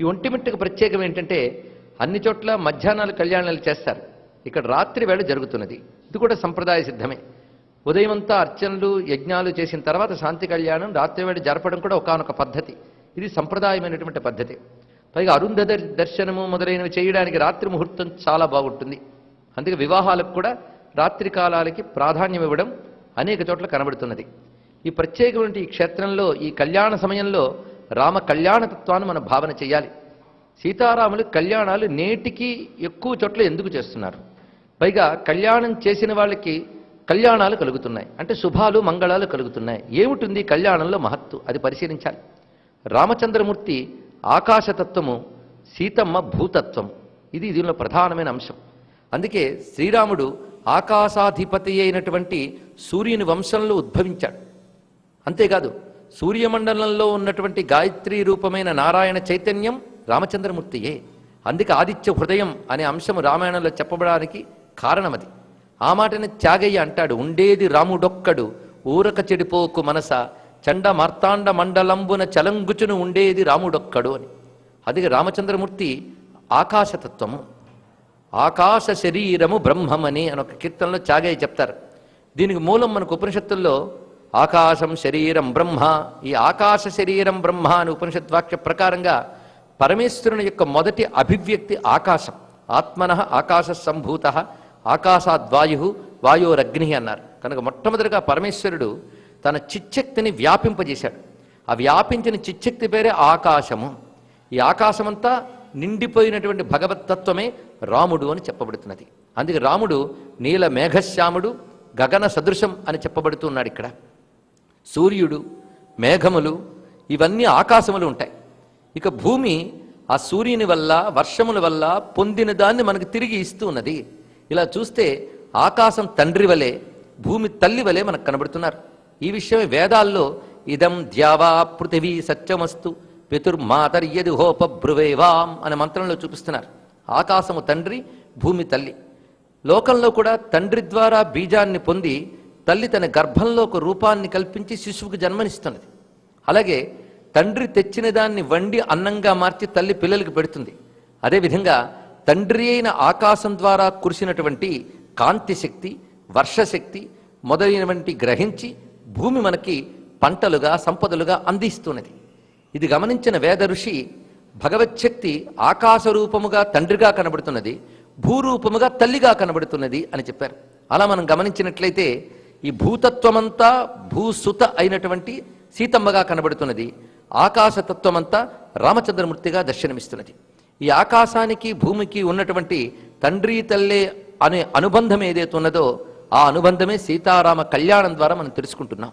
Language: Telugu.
ఈ ఒంటిమిట్టకు ప్రత్యేకం ఏంటంటే అన్ని చోట్ల మధ్యాహ్నాలు కళ్యాణాలు చేస్తారు. ఇక్కడ రాత్రి వేళ జరుగుతున్నది. ఇది కూడా సంప్రదాయ సిద్ధమే. ఉదయమంతా అర్చనలు యజ్ఞాలు చేసిన తర్వాత శాంతి కళ్యాణం రాత్రి వేళ జరపడం కూడా ఒకానొక పద్ధతి. ఇది సంప్రదాయమైనటువంటి పద్ధతి. పైగా అరుంధ దర్శనము మొదలైనవి చేయడానికి రాత్రి ముహూర్తం చాలా బాగుంటుంది. అందుకే వివాహాలకు కూడా రాత్రి కాలాలకి ప్రాధాన్యం ఇవ్వడం అనేక చోట్ల కనబడుతున్నది. ఈ ప్రత్యేకమైన ఈ క్షేత్రంలో ఈ కళ్యాణ సమయంలో రామ కళ్యాణతత్వాన్ని మనం భావన చేయాలి. సీతారాములు కళ్యాణాలు నేటికి ఎక్కువ చోట్ల ఎందుకు చేస్తున్నారు? పైగా కళ్యాణం చేసిన వాళ్ళకి కళ్యాణాలు కలుగుతున్నాయి. అంటే శుభాలు మంగళాలు కలుగుతున్నాయి. ఏమిటుంది కళ్యాణంలో మహత్తు? అది పరిశీలించాలి. రామచంద్రమూర్తి ఆకాశతత్వము సీతమ్మ భూతత్వం. ఇది దీనిలో ప్రధానమైన అంశం. అందుకే శ్రీరాముడు ఆకాశాధిపతి అయినటువంటి సూర్యుని వంశంలో ఉద్భవించాడు. అంతేకాదు సూర్యమండలంలో ఉన్నటువంటి గాయత్రి రూపమైన నారాయణ చైతన్యం రామచంద్రమూర్తియే. అందుకే ఆదిత్య హృదయం అనే అంశము రామాయణంలో చెప్పబడానికి కారణమది. ఆ మాటని త్యాగయ్య అంటాడు ఉండేది రాముడొక్కడు ఊరక చెడిపోకు మనస చండ మార్తాండ మండలంబున చలంగుచును ఉండేది రాముడొక్కడు అని. అది రామచంద్రమూర్తి ఆకాశతత్వము. ఆకాశ శరీరము బ్రహ్మమని అని ఒక కీర్తనలో చాగయ్య చెప్తారు. దీనికి మూలం మనకు ఉపనిషత్తుల్లో ఆకాశం శరీరం బ్రహ్మ. ఈ ఆకాశ శరీరం బ్రహ్మ అని ఉపనిషద్వాక్య ప్రకారంగా పరమేశ్వరుని యొక్క మొదటి అభివ్యక్తి ఆకాశం. ఆత్మన ఆకాశ సంభూత ఆకాశాద్వాయు వాయోరగ్ని అన్నారు. కనుక మొట్టమొదటిగా పరమేశ్వరుడు తన చిచ్చక్తిని వ్యాపింపజేశాడు. ఆ వ్యాపించిన చిచ్చక్తి పేరే ఆకాశము. ఈ ఆకాశమంతా నిండిపోయినటువంటి భగవత్తత్వమే రాముడు అని చెప్పబడుతున్నది. అందుకే రాముడు నీల మేఘశ్యాముడు గగన సదృశం అని చెప్పబడుతున్నాడు ఇక్కడ. సూర్యుడు మేఘములు ఇవన్నీ ఆకాశములు ఉంటాయి. ఇక భూమి ఆ సూర్యుని వల్ల వర్షముల వల్ల పొందిన దాన్ని మనకు తిరిగి ఇస్తూ ఉన్నది. ఇలా చూస్తే ఆకాశం తండ్రి వలె భూమి తల్లి వలె మనకు కనబడుతున్నారు. ఈ విషయమే వేదాల్లో ఇదం ద్యావా పృథివీ సత్యమస్తు పితుర్మాతర్యది హోప బ్రువేవాం అనే మంత్రంలో చూపిస్తున్నారు. ఆకాశము తండ్రి భూమి తల్లి. లోకంలో కూడా తండ్రి ద్వారా బీజాన్ని పొంది తల్లి తన గర్భంలో ఒక రూపాన్ని కల్పించి శిశువుకు జన్మనిస్తున్నది. అలాగే తండ్రి తెచ్చిన దాన్ని వండి అన్నంగా మార్చి తల్లి పిల్లలకు పెడుతుంది. అదేవిధంగా తండ్రి అయిన ఆకాశం ద్వారా కురిసినటువంటి కాంతి శక్తి వర్షశక్తి మొదలైనటువంటి గ్రహించి భూమి మనకి పంటలుగా సంపదలుగా అందిస్తున్నది. ఇది గమనించిన వేద ఋషి భగవచ్ఛక్తి ఆకాశ రూపముగా తండ్రిగా కనబడుతున్నది భూరూపముగా తల్లిగా కనబడుతున్నది అని చెప్పారు. అలా మనం గమనించినట్లయితే ఈ భూతత్వమంతా భూసుత అయినటువంటి సీతమ్మగా కనబడుతున్నది. ఆకాశతత్వమంతా రామచంద్రమూర్తిగా దర్శనమిస్తున్నది. ఈ ఆకాశానికి భూమికి ఉన్నటువంటి తండ్రి తల్లే అనే అనుబంధం ఏదైతే ఉన్నదో ఆ అనుబంధమే సీతారామ కళ్యాణం ద్వారా మనం తెలుసుకుంటున్నాం.